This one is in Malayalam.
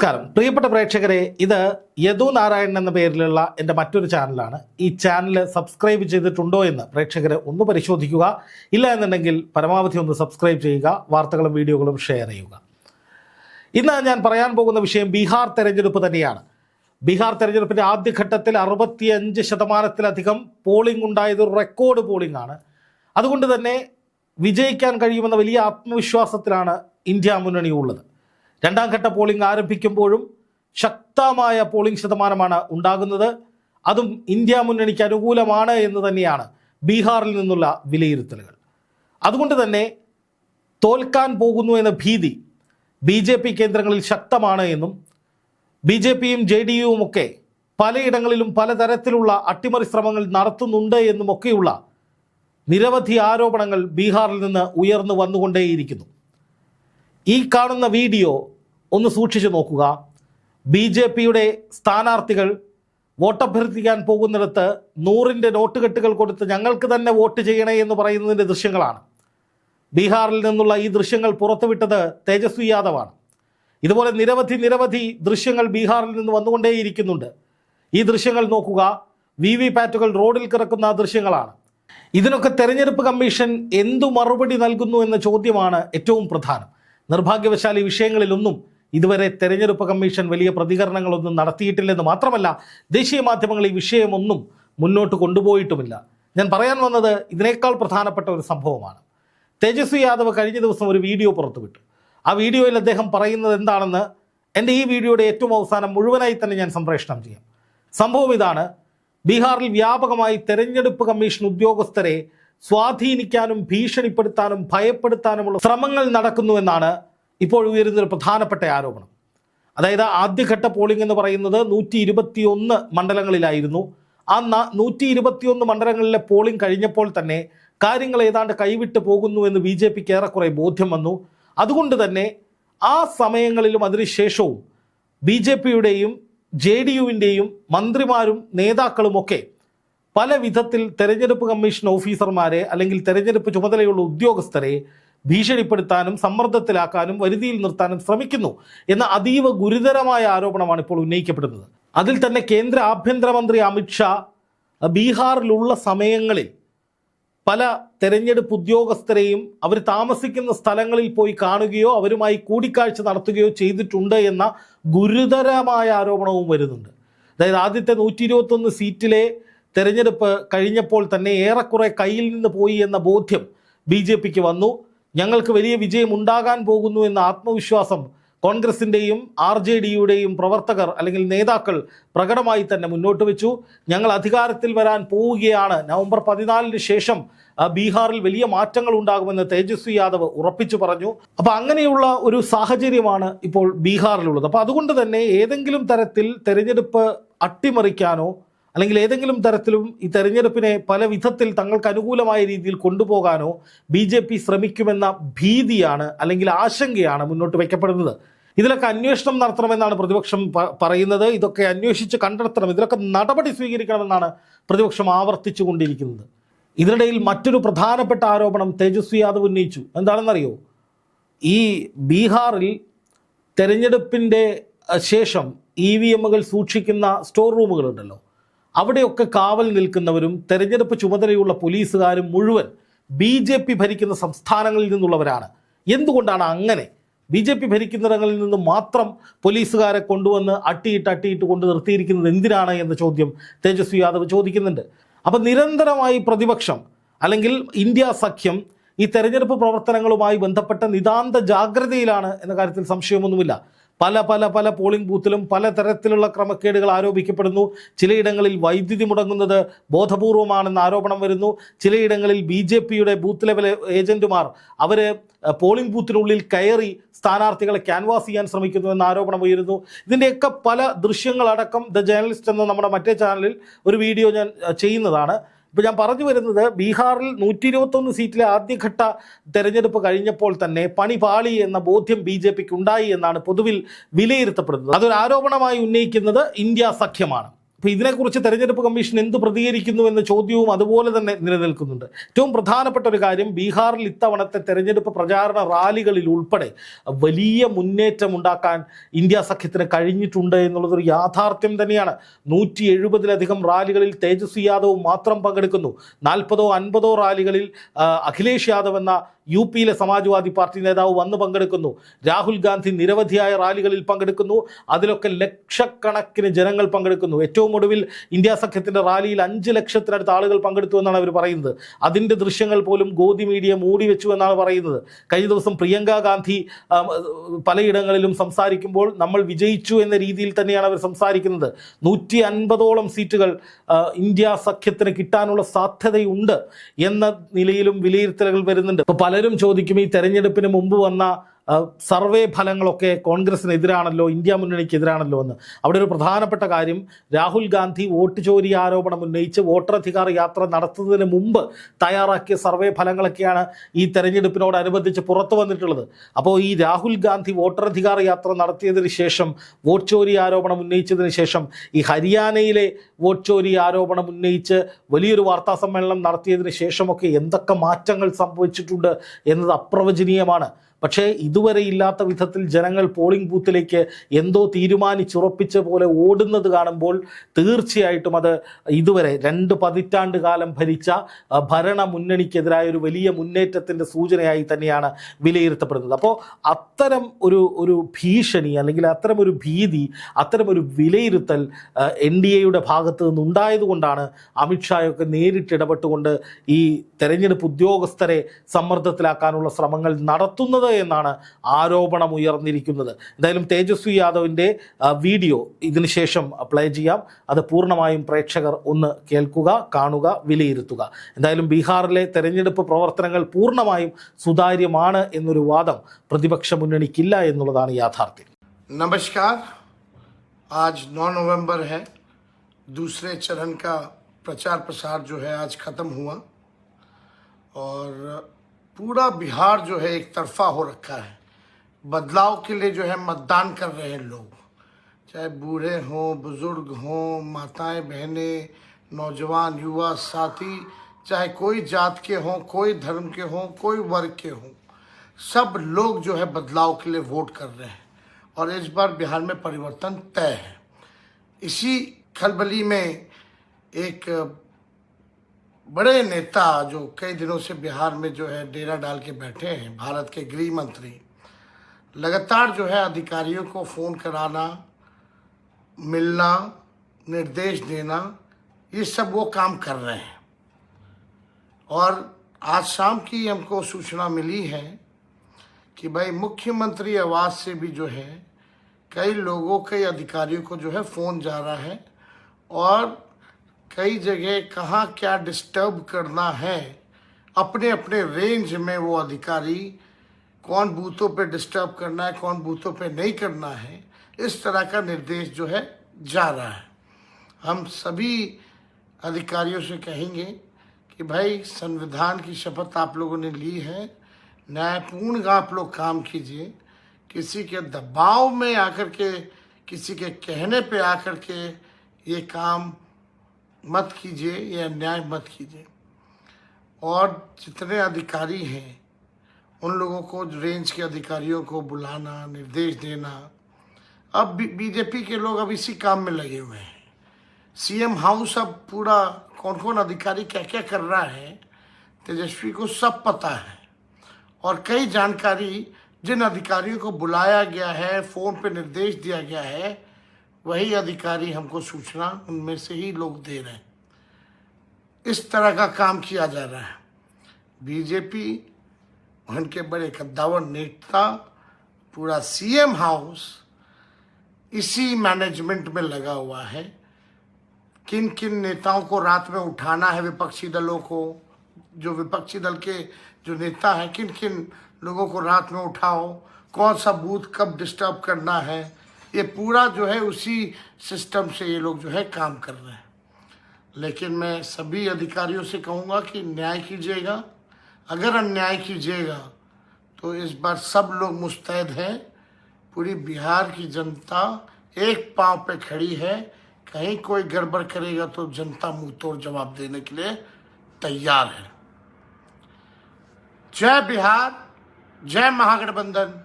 നമസ്കാരം. പ്രിയപ്പെട്ട പ്രേക്ഷകരെ ഇത് യദു നാരായണൻ എന്ന പേരിലുള്ള എന്റെ മറ്റൊരു ചാനലാണ്. ഈ ചാനൽ സബ്സ്ക്രൈബ് ചെയ്തിട്ടുണ്ടോ എന്ന് പ്രേക്ഷകരെ ഒന്ന് പരിശോധിക്കുക. ഇല്ല എന്നുണ്ടെങ്കിൽ പരമാവധി ഒന്ന് സബ്സ്ക്രൈബ് ചെയ്യുക വാർത്തകളും വീഡിയോകളും ഷെയർ ചെയ്യുക. ഇന്ന് ഞാൻ പറയാൻ പോകുന്ന വിഷയം ബീഹാർ തെരഞ്ഞെടുപ്പ് തന്നെയാണ്. ബീഹാർ തെരഞ്ഞെടുപ്പിന്റെ ആദ്യഘട്ടത്തിൽ അറുപത്തിയഞ്ച് ശതമാനത്തിലധികം പോളിംഗ് ഉണ്ടായത് റെക്കോർഡ് പോളിംഗ് ആണ് അതുകൊണ്ട് തന്നെ വിജയിക്കാൻ കഴിയുമെന്ന വലിയ ആത്മവിശ്വാസത്തിലാണ് ഇന്ത്യ മുന്നണി ഉള്ളത് രണ്ടാം ഘട്ട പോളിംഗ് ആരംഭിക്കുമ്പോഴും ശക്തമായ പോളിംഗ് ശതമാനമാണ് ഉണ്ടാകുന്നത്. അതും ഇന്ത്യ മുന്നണിക്ക് അനുകൂലമാണ് എന്ന് തന്നെയാണ് ബീഹാറിൽ നിന്നുള്ള വിലയിരുത്തലുകൾ. അതുകൊണ്ട് തന്നെ തോൽക്കാൻ പോകുന്നു എന്ന ഭീതി ബി ജെ പി കേന്ദ്രങ്ങളിൽ ശക്തമാണ് എന്നും ബി ജെ പിയും ജെ ഡി യുവും ഒക്കെ പലയിടങ്ങളിലും പലതരത്തിലുള്ള അട്ടിമറി ശ്രമങ്ങൾ നടത്തുന്നുണ്ട് എന്നുമൊക്കെയുള്ള നിരവധി ആരോപണങ്ങൾ ബീഹാറിൽ നിന്ന് ഉയർന്നു വന്നുകൊണ്ടേയിരിക്കുന്നു. ഈ കാണുന്ന വീഡിയോ ഒന്ന് സൂക്ഷിച്ചു നോക്കുക. ബി ജെ പിയുടെ സ്ഥാനാർത്ഥികൾ വോട്ടഭ്യർത്ഥിക്കാൻ പോകുന്നിടത്ത് നൂറിന്റെ നോട്ടുകെട്ടുകൾ കൊടുത്ത് ഞങ്ങൾക്ക് തന്നെ വോട്ട് ചെയ്യണേ എന്ന് പറയുന്നതിന്റെ ദൃശ്യങ്ങളാണ്. ബീഹാറിൽ നിന്നുള്ള ഈ ദൃശ്യങ്ങൾ പുറത്തുവിട്ടത് തേജസ്വി യാദവാണ്. ഇതുപോലെ നിരവധി നിരവധി ദൃശ്യങ്ങൾ ബീഹാറിൽ നിന്ന് വന്നുകൊണ്ടേയിരിക്കുന്നുണ്ട്. ഈ ദൃശ്യങ്ങൾ നോക്കുക. വി വി പാറ്റുകൾ റോഡിൽ കിടക്കുന്ന ദൃശ്യങ്ങളാണ്. ഇതിനൊക്കെ തെരഞ്ഞെടുപ്പ് കമ്മീഷൻ എന്തു മറുപടി നൽകുന്നു എന്ന ചോദ്യമാണ് ഏറ്റവും പ്രധാനം. നിർഭാഗ്യവശാൽ ഈ വിഷയങ്ങളിലൊന്നും ഇതുവരെ തെരഞ്ഞെടുപ്പ് കമ്മീഷൻ വലിയ പ്രതികരണങ്ങളൊന്നും നടത്തിയിട്ടില്ലെന്ന് മാത്രമല്ല ദേശീയ മാധ്യമങ്ങൾ ഈ വിഷയമൊന്നും മുന്നോട്ട് കൊണ്ടുപോയിട്ടുമില്ല. ഞാൻ പറയാൻ വന്നത് ഇതിനേക്കാൾ പ്രധാനപ്പെട്ട ഒരു സംഭവമാണ്. തേജസ്വി യാദവ് കഴിഞ്ഞ ദിവസം ഒരു വീഡിയോ പുറത്തുവിട്ടു. ആ വീഡിയോയിൽ അദ്ദേഹം പറയുന്നത് എന്താണെന്ന് എന്റെ ഈ വീഡിയോയുടെ ഏറ്റവും അവസാനം മുഴുവനായി തന്നെ ഞാൻ സംപ്രേഷണം ചെയ്യാം. സംഭവം ഇതാണ്. ബീഹാറിൽ വ്യാപകമായി തെരഞ്ഞെടുപ്പ് കമ്മീഷൻ ഉദ്യോഗസ്ഥരെ സ്വാധീനിക്കാനും ഭീഷണിപ്പെടുത്താനും ഭയപ്പെടുത്താനുമുള്ള ശ്രമങ്ങൾ നടക്കുന്നു എന്നാണ് ഇപ്പോൾ ഉയരുന്നൊരു പ്രധാനപ്പെട്ട ആരോപണം. അതായത് ആദ്യഘട്ട പോളിംഗ് എന്ന് പറയുന്നത് നൂറ്റി ഇരുപത്തിയൊന്ന് മണ്ഡലങ്ങളിലായിരുന്നു. ആ നൂറ്റി ഇരുപത്തിയൊന്ന് മണ്ഡലങ്ങളിലെ പോളിംഗ് കഴിഞ്ഞപ്പോൾ തന്നെ കാര്യങ്ങൾ ഏതാണ്ട് കൈവിട്ട് പോകുന്നു എന്ന് ബി ജെ പിക്ക് ഏറെക്കുറെ ബോധ്യം വന്നു. അതുകൊണ്ട് തന്നെ ആ സമയങ്ങളിലും അതിനുശേഷവും ബി ജെ പിയുടെയും ജെ ഡി യുവിന്റെയും മന്ത്രിമാരും നേതാക്കളുമൊക്കെ പല വിധത്തിൽ തെരഞ്ഞെടുപ്പ് കമ്മീഷൻ ഓഫീസർമാരെ അല്ലെങ്കിൽ തെരഞ്ഞെടുപ്പ് ചുമതലയുള്ള ഉദ്യോഗസ്ഥരെ ഭീഷണിപ്പെടുത്താനും സമ്മർദ്ദത്തിലാക്കാനും വരുതിയിൽ നിർത്താനും ശ്രമിക്കുന്നു എന്ന അതീവ ഗുരുതരമായ ആരോപണമാണ് ഇപ്പോൾ ഉന്നയിക്കപ്പെടുന്നത്. അതിൽ തന്നെ കേന്ദ്ര ആഭ്യന്തരമന്ത്രി അമിത്ഷാ ബീഹാറിലുള്ള സമയങ്ങളിൽ പല തെരഞ്ഞെടുപ്പ് ഉദ്യോഗസ്ഥരെയും അവർ താമസിക്കുന്ന സ്ഥലങ്ങളിൽ പോയി കാണുകയോ അവരുമായി കൂടിക്കാഴ്ച നടത്തുകയോ ചെയ്തിട്ടുണ്ട് എന്ന ഗുരുതരമായ ആരോപണവും വരുന്നുണ്ട്. അതായത് ആദ്യത്തെ നൂറ്റി സീറ്റിലെ തെരഞ്ഞെടുപ്പ് കഴിഞ്ഞപ്പോൾ തന്നെ ഏറെക്കുറെ കയ്യിൽ നിന്ന് പോയി എന്ന ബോധ്യം ബി ജെ പിക്ക് വന്നു. ഞങ്ങൾക്ക് വലിയ വിജയം ഉണ്ടാകാൻ പോകുന്നു എന്ന ആത്മവിശ്വാസം കോൺഗ്രസിന്റെയും ആർ ജെ ഡിയുടെയും പ്രവർത്തകർ അല്ലെങ്കിൽ നേതാക്കൾ പ്രകടമായി തന്നെ മുന്നോട്ട് വെച്ചു. ഞങ്ങൾ അധികാരത്തിൽ വരാൻ പോവുകയാണ്. നവംബർ പതിനാലിന് ശേഷം ബീഹാറിൽ വലിയ മാറ്റങ്ങൾ ഉണ്ടാകുമെന്ന് തേജസ്വി യാദവ് ഉറപ്പിച്ചു പറഞ്ഞു. അപ്പോൾ അങ്ങനെയുള്ള ഒരു സാഹചര്യമാണ് ഇപ്പോൾ ബീഹാറിലുള്ളത്. അപ്പോൾ അതുകൊണ്ട് തന്നെ ഏതെങ്കിലും തരത്തിൽ തെരഞ്ഞെടുപ്പ് അട്ടിമറിക്കാനോ അല്ലെങ്കിൽ ഏതെങ്കിലും തരത്തിലും ഈ തെരഞ്ഞെടുപ്പിനെ പല വിധത്തിൽ തങ്ങൾക്ക് അനുകൂലമായ രീതിയിൽ കൊണ്ടുപോകാനോ ബി ജെ പി ശ്രമിക്കുമെന്ന ഭീതിയാണ് അല്ലെങ്കിൽ ആശങ്കയാണ് മുന്നോട്ട് വയ്ക്കപ്പെടുന്നത് ഇതിലൊക്കെ അന്വേഷണം നടത്തണമെന്നാണ് പ്രതിപക്ഷം പറയുന്നത്. ഇതൊക്കെ അന്വേഷിച്ച് കണ്ടെത്തണം. ഇതിലൊക്കെ നടപടി സ്വീകരിക്കണമെന്നാണ് പ്രതിപക്ഷം ആവർത്തിച്ചു കൊണ്ടിരിക്കുന്നത് ഇതിനിടയിൽ മറ്റൊരു പ്രധാനപ്പെട്ട ആരോപണം തേജസ്വി യാദവ് ഉന്നയിച്ചു. എന്താണെന്നറിയോ? ഈ ബീഹാറിൽ തെരഞ്ഞെടുപ്പിന്റെ ശേഷം ഇ വി എമ്മുകൾ സൂക്ഷിക്കുന്ന സ്റ്റോർ റൂമുകളുണ്ടല്ലോ. അവിടെയൊക്കെ കാവൽ നിൽക്കുന്നവരും തെരഞ്ഞെടുപ്പ് ചുമതലയുള്ള പോലീസുകാരും മുഴുവൻ ബി ജെ പി ഭരിക്കുന്ന സംസ്ഥാനങ്ങളിൽ നിന്നുള്ളവരാണ്. എന്തുകൊണ്ടാണ് അങ്ങനെ? ബി ജെ പി ഭരിക്കുന്നിടങ്ങളിൽ നിന്ന് മാത്രം പോലീസുകാരെ കൊണ്ടുവന്ന് അട്ടിയിട്ട് അട്ടിയിട്ട് കൊണ്ട് നിർത്തിയിരിക്കുന്നത് എന്തിനാണ് എന്ന ചോദ്യം തേജസ്വി യാദവ് ചോദിക്കുന്നുണ്ട്. അപ്പം നിരന്തരമായി പ്രതിപക്ഷം അല്ലെങ്കിൽ ഇന്ത്യ സഖ്യം ഈ തെരഞ്ഞെടുപ്പ് പ്രവർത്തനങ്ങളുമായി ബന്ധപ്പെട്ട നിതാന്ത ജാഗ്രതയിലാണ് എന്ന കാര്യത്തിൽ സംശയമൊന്നുമില്ല. പല പല പല പോളിംഗ് ബൂത്തിലും പലതരത്തിലുള്ള ക്രമക്കേടുകൾ ആരോപിക്കപ്പെടുന്നു. ചിലയിടങ്ങളിൽ വൈദ്യുതി മുടങ്ങുന്നത് ബോധപൂർവമാണെന്ന് ആരോപണം വരുന്നു. ചിലയിടങ്ങളിൽ ബി ജെ പിയുടെ ബൂത്ത് ലെവൽ ഏജന്റുമാർ അവർ പോളിംഗ് ബൂത്തിനുള്ളിൽ കയറി സ്ഥാനാർത്ഥികളെ ക്യാൻവാസ് ചെയ്യാൻ ശ്രമിക്കുന്നു എന്ന ആരോപണം ഉയരുന്നു. ഇതിന്റെയൊക്കെ പല ദൃശ്യങ്ങളടക്കം ദ ജേർണലിസ്റ്റ് എന്ന നമ്മുടെ മറ്റേ ചാനലിൽ ഒരു വീഡിയോ ഞാൻ ചെയ്യുന്നതാണ്. ഇപ്പോൾ ഞാൻ പറഞ്ഞു വരുന്നത് ബീഹാറിൽ നൂറ്റി ഇരുപത്തൊന്ന് സീറ്റിലെ ആദ്യഘട്ട തെരഞ്ഞെടുപ്പ് കഴിഞ്ഞപ്പോൾ തന്നെ പണി പാളി എന്ന ബോധ്യം ബി ജെ പിക്ക് ഉണ്ടായി എന്നാണ് പൊതുവിൽ വിലയിരുത്തപ്പെടുന്നത്. അതൊരു ആരോപണമായി ഉന്നയിക്കുന്നത് ഇന്ത്യ സഖ്യമാണ്. അപ്പോൾ ഇതിനെക്കുറിച്ച് തെരഞ്ഞെടുപ്പ് കമ്മീഷൻ എന്ത് പ്രതികരിക്കുന്നു എന്ന ചോദ്യവും അതുപോലെ തന്നെ നിലനിൽക്കുന്നുണ്ട്. ഏറ്റവും പ്രധാനപ്പെട്ട ഒരു കാര്യം ബീഹാറിൽ ഇത്തവണത്തെ തെരഞ്ഞെടുപ്പ് പ്രചാരണ റാലികളിൽ ഉൾപ്പെടെ വലിയ മുന്നേറ്റം ഉണ്ടാക്കാൻ ഇന്ത്യ സഖ്യത്തിന് കഴിഞ്ഞിട്ടുണ്ട് എന്നുള്ളതൊരു യാഥാർത്ഥ്യം തന്നെയാണ്. നൂറ്റി എഴുപതിലധികം റാലികളിൽ തേജസ്വി യാദവ് മാത്രം പങ്കെടുക്കുന്നു. നാൽപ്പതോ അൻപതോ റാലികളിൽ അഖിലേഷ് യാദവ് എന്ന യു പിയിലെ സമാജ്വാദി പാർട്ടി നേതാവ് വന്ന് പങ്കെടുക്കുന്നു. രാഹുൽ ഗാന്ധി നിരവധിയായ റാലികളിൽ പങ്കെടുക്കുന്നു. അതിലൊക്കെ ലക്ഷക്കണക്കിന് ജനങ്ങൾ പങ്കെടുക്കുന്നു. ഏറ്റവും ഒടുവിൽ ഇന്ത്യ സഖ്യത്തിന്റെ റാലിയിൽ അഞ്ച് ലക്ഷത്തിനടുത്ത് ആളുകൾ പങ്കെടുത്തു എന്നാണ് അവർ പറയുന്നത്. അതിന്റെ ദൃശ്യങ്ങൾ പോലും ഗോദി മീഡിയ മൂടി വെച്ചു എന്നാണ് പറയുന്നത്. കഴിഞ്ഞ ദിവസം പ്രിയങ്ക ഗാന്ധി പലയിടങ്ങളിലും സംസാരിക്കുമ്പോൾ നമ്മൾ വിജയിച്ചു എന്ന രീതിയിൽ തന്നെയാണ് അവർ സംസാരിക്കുന്നത്. നൂറ്റി അൻപതോളം സീറ്റുകൾ ഇന്ത്യ സഖ്യത്തിന് കിട്ടാനുള്ള സാധ്യതയുണ്ട് എന്ന നിലയിലും വിലയിരുത്തലുകൾ വരുന്നുണ്ട്. അപ്പോൾ പലരും ചോദിക്കും ഈ തെരഞ്ഞെടുപ്പിന് മുമ്പ് വന്ന സർവേ ഫലങ്ങളൊക്കെ കോൺഗ്രസിനെതിരാണല്ലോ ഇന്ത്യ മുന്നണിക്കെതിരാണല്ലോ എന്ന്. അവിടെ ഒരു പ്രധാനപ്പെട്ട കാര്യം രാഹുൽ ഗാന്ധി വോട്ട് ചോരി ആരോപണം ഉന്നയിച്ച് വോട്ടറധികാർ യാത്ര നടത്തുന്നതിന് മുമ്പ് തയ്യാറാക്കിയ സർവേ ഫലങ്ങളൊക്കെയാണ് ഈ തെരഞ്ഞെടുപ്പിനോടനുബന്ധിച്ച് പുറത്തു വന്നിട്ടുള്ളത്. അപ്പോൾ ഈ രാഹുൽ ഗാന്ധി വോട്ടറധികാർ യാത്ര നടത്തിയതിന് ശേഷം വോട്ട് ചോരി ആരോപണം ഉന്നയിച്ചതിന് ശേഷം ഈ ഹരിയാനയിലെ വോട്ട് ചോരി ആരോപണം ഉന്നയിച്ച് വലിയൊരു വാർത്താ സമ്മേളനം നടത്തിയതിന് ശേഷമൊക്കെ എന്തൊക്കെ മാറ്റങ്ങൾ സംഭവിച്ചിട്ടുണ്ട് എന്നത് അപ്രവചനീയമാണ്. പക്ഷേ ഇതുവരെ ഇല്ലാത്ത വിധത്തിൽ ജനങ്ങൾ പോളിംഗ് ബൂത്തിലേക്ക് എന്തോ തീരുമാനിച്ചുറപ്പിച്ച പോലെ ഓടുന്നത് കാണുമ്പോൾ തീർച്ചയായിട്ടും അത് ഇതുവരെ രണ്ട് പതിറ്റാണ്ട് കാലം ഭരിച്ച ഭരണ മുന്നണിക്കെതിരായ ഒരു വലിയ മുന്നേറ്റത്തിന്റെ സൂചനയായി തന്നെയാണ് വിലയിരുത്തപ്പെടുന്നത്. അപ്പോൾ അത്തരം ഒരു ഒരു ഭീഷണി അല്ലെങ്കിൽ അത്തരം ഒരു ഭീതി അത്തരം ഒരു വിലയിരുത്തൽ എൻ ഡി എയുടെ ഭാഗത്ത് നിന്നുണ്ടായതുകൊണ്ടാണ് അമിത്ഷായൊക്കെ നേരിട്ടിടപെട്ടുകൊണ്ട് ഈ തെരഞ്ഞെടുപ്പ് ഉദ്യോഗസ്ഥരെ സമ്മർദ്ദത്തിലാക്കാനുള്ള ശ്രമങ്ങൾ നടത്തുന്നത് എന്നാണ് ആരോപണം ഉയർന്നിരിക്കുന്നത് എന്തായാലും തേജസ്വി യാദവിൻ്റെ ആ, വീഡിയോ ഇതിന് ശേഷം പ്ലേ ചെയ്യാം അത് പൂർണ്ണമായും പ്രേക്ഷകർ ഒന്ന് കേൾക്കുക കാണുക വിലയിരുത്തുക എന്തായാലും ബീഹാറിലെ തെരഞ്ഞെടുപ്പ് പ്രവർത്തനങ്ങൾ പൂർണ്ണമായും സുതാര്യമാണ് എന്നൊരു വാദം പ്രതിപക്ഷ മുന്നണിക്കില്ല എന്നുള്ളതാണ് യാഥാർത്ഥ്യം नमस्कार आज 9 नवंबर है दूसरे चरण का प्रचार प्रसार जो है आज खत्म हुआ और पूरा बिहार जो है एक तरफा हो रखा है। बदलाव के लिए जो है मतदान कर रहे हैं लोग। चाहे बूढ़े हों, बुज़ुर्ग हों, माताएँ, बहनें, नौजवान, युवा, साथी, चाहे कोई जात के हों, कोई धर्म के हों, कोई वर्ग के हों, सब लोग जो है बदलाव के लिए वोट कर रहे हैं। और इस बार बिहार में परिवर्तन तय है। इसी खलबली में एक बड़े नेता जो कई दिनों से बिहार में जो है डेरा डाल के बैठे हैं, भारत के गृह मंत्री, लगातार जो है अधिकारियों को फ़ोन कराना, मिलना, निर्देश देना, ये सब वो काम कर रहे हैं। और आज शाम की हमको सूचना मिली है कि भाई मुख्यमंत्री आवास से भी जो है कई लोगों, कई अधिकारियों को जो है फ़ोन जा रहा है और कई जगह कहाँ क्या डिस्टर्ब करना है अपने अपने रेंज में वो अधिकारी कौन बूथों पे डिस्टर्ब करना है, कौन बूथों पे नहीं करना है, इस तरह का निर्देश जो है जा रहा है। हम सभी अधिकारियों से कहेंगे कि भाई, संविधान की शपथ आप लोगों ने ली है, न्यायपूर्ण आप लोग काम कीजिए, किसी के दबाव में आकर के, किसी के कहने पे आकर के ये काम मत कीजिए ये अन्याय मत कीजिए। और जितने अधिकारी हैं, उन लोगों को रेंज के अधिकारियों को बुलाना, निर्देश देना। अब बीजेपी के लोग अब इसी काम में लगे हुए हैं। सीएम हाउस अब पूरा कौन कौन अधिकारी क्या क्या कर रहा है, तेजस्वी को सब पता है। और कई जानकारी जिन अधिकारियों को बुलाया गया है, फ़ोन पे निर्देश दिया गया है वही अधिकारी हमको सूचना उनमें से ही लोग दे रहे हैं। इस तरह का काम किया जा रहा है। बीजेपी, उनके बड़े कद्दावर नेता, पूरा सीएम हाउस इसी मैनेजमेंट में लगा हुआ है। किन किन नेताओं को रात में उठाना है विपक्षी दलों को, जो विपक्षी दल के जो नेता हैं किन किन लोगों को रात में उठाओ, कौन सा बूथ कब डिस्टर्ब करना है ये पूरा जो है उसी सिस्टम से ये लोग जो है काम कर रहे हैं। लेकिन मैं सभी अधिकारियों से कहूँगा कि न्याय कीजिएगा। अगर अन्याय कीजिएगा तो इस बार सब लोग मुस्तैद हैं। पूरी बिहार की जनता एक पाँव पे खड़ी है। कहीं कोई गड़बड़ करेगा तो जनता मुँह तोड़ जवाब देने के लिए तैयार है। जय बिहार, जय महागठबंधन।